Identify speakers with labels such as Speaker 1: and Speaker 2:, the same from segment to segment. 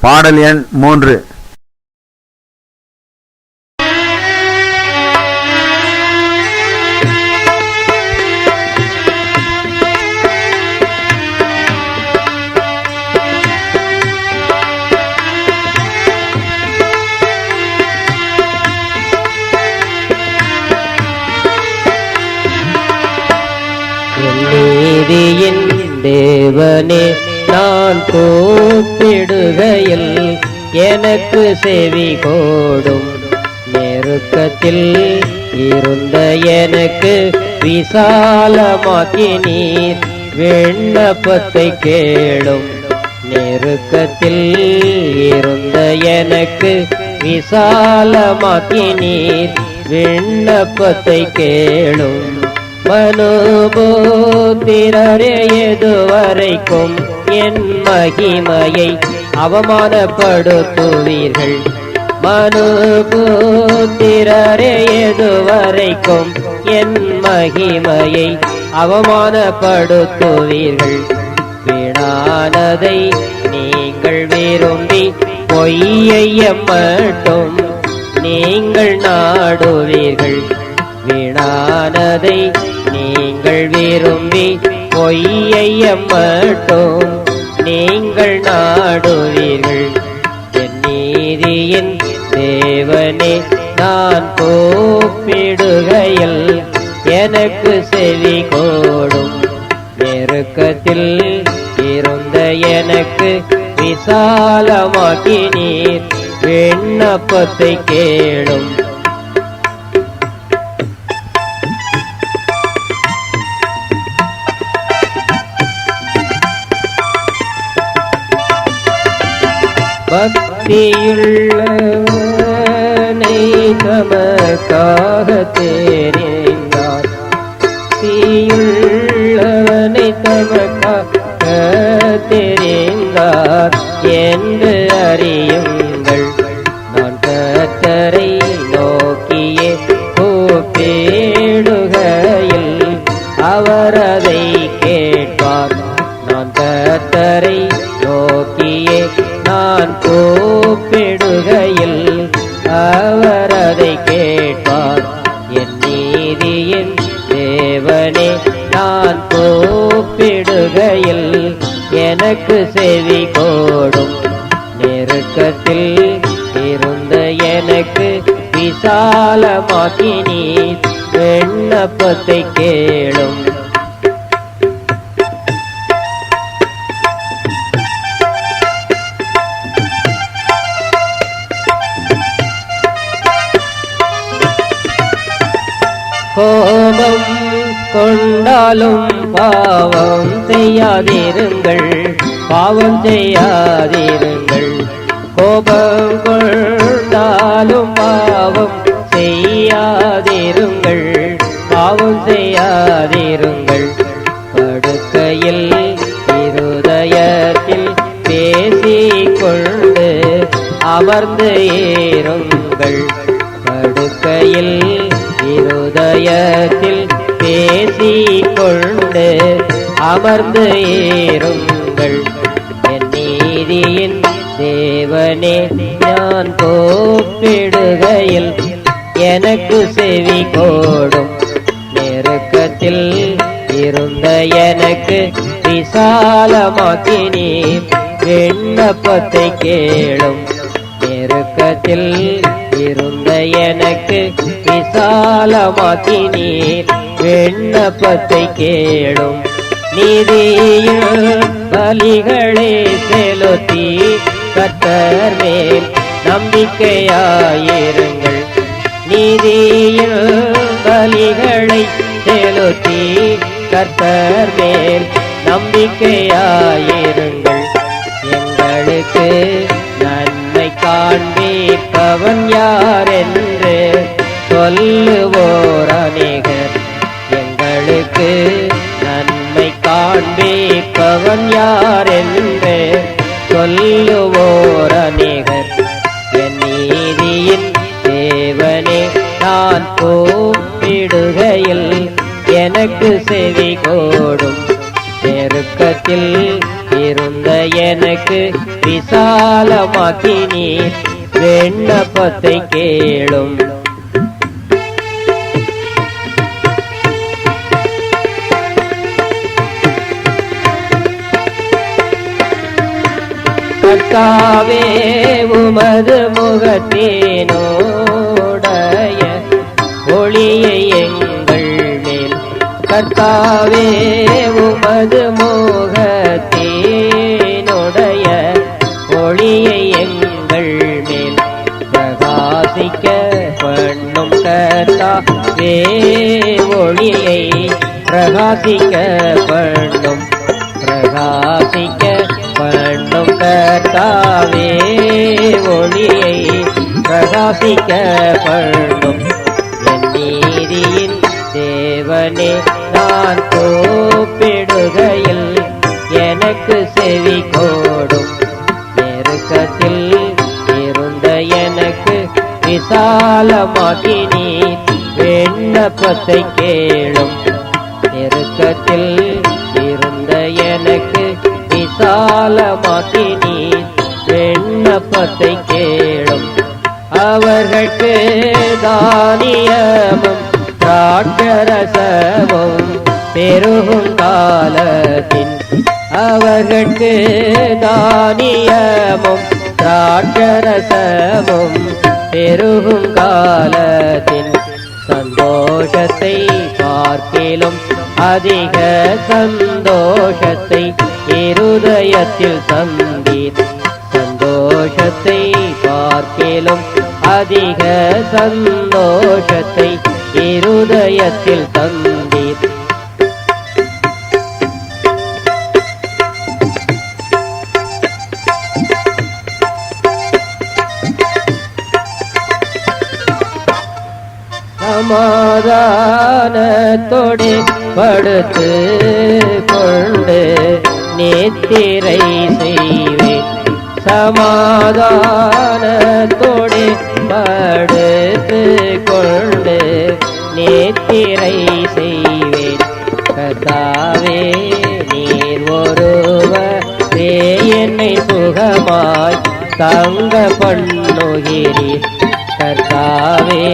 Speaker 1: பாடல் எண் மூன்று.
Speaker 2: கூப்பிடுகையில் எனக்கு செவி கோடும் நெருக்கத்தில் இருந்த எனக்கு விசாலமாக்கி நீர் விண்ணப்பத்தை கேளும். நெருக்கத்தில் இருந்த எனக்கு விசாலமாக்கி நீர் விண்ணப்பத்தை கேளும். மனுபோத்திரரே எதுவரைக்கும் என் மகிமையை அவமானப்படுத்துவீர்கள். மனு புத்திரரே எதுவரைக்கும் என் மகிமையை அவமானப்படுத்துவீர்கள். வீணானதை நீங்கள் விரும்பி பொய்யைய மட்டும் நீங்கள் நாடுவீர்கள். வீணானதை நீங்கள் விரும்பி பொய்யைய மட்டும் நீங்கள் நாடுவீர்கள். என் நீதியின் தேவனே நான் கூப்பிடுகையில் எனக்கு செவி கோடும். நெருக்கத்தில் இருந்த எனக்கு விசாலமாக்கி நீர் விண்ணப்பத்தை கேளும். பக்தியுள்ளவனை தமக்காக தேறினார் தீயுள்ளவனை தமக்காக தெரிந்தார் என்று அறியுங்கள். நான் கத்தரை நோக்கியே கூப்பிடுகையில் அவர் அதை கேட்பார். நான் கத்தரை நான் கூப்பிடுகையில் அவர் அதை கேட்பார். என் நீதியின் தேவனே நான் கூப்பிடுகையில் எனக்கு செவி கோடும். நெருக்கத்தில் இருந்த எனக்கு விசாலமாக்கி நீர் விண்ணப்பத்தை கேளும். கோபம் கொண்டாலும் பாவம் செய்யாதிருங்கள் பாவம் செய்யாதிருங்கள். கோபம் கொண்டாலும் பாவம் செய்யாதிருங்கள் பாவம் செய்யாதிருங்கள். படுக்கையில் இருதயத்தில் பேசிக்கொண்டு அமர்ந்து ஏறுங்கள். படுக்கையில் இருதயத்தில் பேசிக்கொண்டு அமர்ந்து ஏறுங்கள். என் நீதியின் தேவனே நான் கூப்பிடுகையில் எனக்கு செவி கோடும். நெருக்கத்தில் இருந்த எனக்கு விசாலமாக்கினீர். விண்ணப்பத்தை கேளும். நெருக்கத்தில் இருந்த எனக்கு விசாலமாக்கினீர். விண்ணப்பத்தை கேளும் நீதியில் பலிகளே செலுத்தி கத்தர் மேல் நம்பிக்கையாயிருங்கள். நீதியில் பலிகளை செலுத்தி கர்த்தர் மேல் நம்பிக்கையாயிருங்கள். எங்களுக்கு நன்மை காண்பிப்பவன் யார் என்று சொல்லுவோர் அநேகர். எங்களுக்கு நன்மை காண்பிப்பவன் யார் என்று சொல்லுவோர் அநேகர். என் நீதியின் தேவனே நான் போடுகையில் எனக்கு செவி கோடும். நெருக்கத்தில் எனக்கு விசாலமாக்கி நீர் விண்ணப்பத்தை கேளும். கர்த்தாவே உமது முகத்தினோடைய ஒளியை எங்கள் மேல். கர்த்தாவே உமது முகத்தினுடைய பிரகாசிக்க பண்ணும் கர்த்தாவே ஒளியை பிரகாசிக்க பண்ணும் பிரகாசிக்க பண்ணும் கர்த்தாவே ஒளியை பிரகாசிக்க பண்ணும் என் நீதியின் தேவனே நான் கூப்பிடுகையில் எனக்கு செவி கோடும். நெருக்கத்தில் எனக்கு விசாலமாக்கி நீ விண்ணப்பத்தை கேளும். நெருக்கத்தில் இருந்த எனக்கு விசாலமாக்கி நீ விண்ணப்பத்தை கேளும். அவர்களுக்கு தானியமும் திராட்சரசமும் பெருகும் காலத்தின். அவர்களுக்கு தானியமும் திராட்சரசமும் பெருகும் காலத்தின் சந்தோஷத்தை பார்க்கிலும் அதிக சந்தோஷத்தை இருதயத்தில் தந்தீர். சந்தோஷத்தை பார்க்கிலும் அதிக சந்தோஷத்தை இருதயத்தில் தந்தீர். சமாதானத்தோடு படுத்து கொண்டு நேத்திரை செய்வேன் சமாதானத்தோடு படுத்து கொண்டு நேத்திரை செய்வேன். கதாவே நீர் ஒருவரே என்னை சுகமாய் தங்க பண்ணுகிறீர் கர்த்தாவே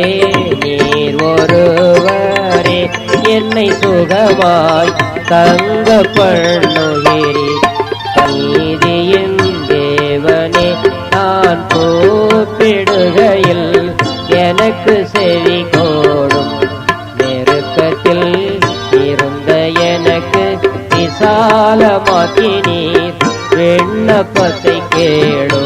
Speaker 2: என்னை சுகமாய் தங்க பண்ணுகிறீர் நீதியின் தேவனே நான் கூப்பிடுகையில் எனக்கு செவி கோடும். நெருக்கத்தில் இருந்த எனக்கு விசாலமாக்கி நீர் விண்ணப்பத்தை கேள்